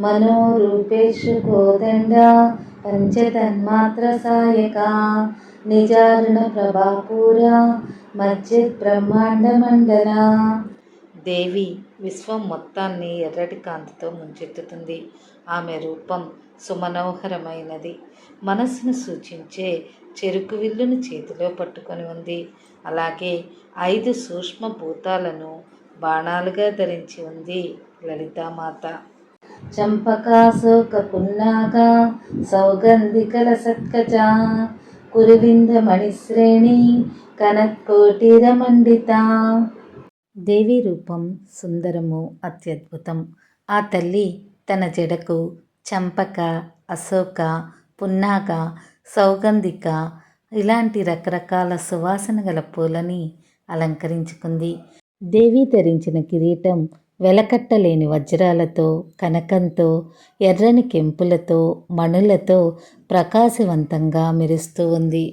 మనోరూపేషు కోదండ పంచతన్మాత్ర సాయక నిజారుణ ప్రభాపూర మజ్జిత్ బ్రహ్మాండ మండల దేవి విశ్వం మొత్తాన్ని ఎర్రటి కాంతితో ముంచెత్తుతుంది. ఆమె రూపం సుమనోహరమైనది. మనస్సును సూచించే చెరుకు విల్లును చేతిలో పట్టుకొని ఉంది. అలాగే ఐదు సూక్ష్మ భూతాలను బాణాలుగా ధరించి ఉంది లలితామాత. చంపకాశోక పున్నాక సౌగంధికల సత్కజ కురువింద మణిశ్రేణి కనత్కోటిర దేవి రూపం సుందరము అత్యద్భుతం ఆ తల్లి తన జడకు చంపక అశోక పున్నాగ సౌగంధిక ఇలాంటి రకరకాల సువాసన గల పూలని అలంకరించుకుంది। దేవి ధరించిన కిరీటం వెలకట్టలేని వజ్రాలతో కనకంతో ఎర్రని కెంపులతో మణులతో ప్రకాశవంతంగా మెరుస్తూ ఉంది.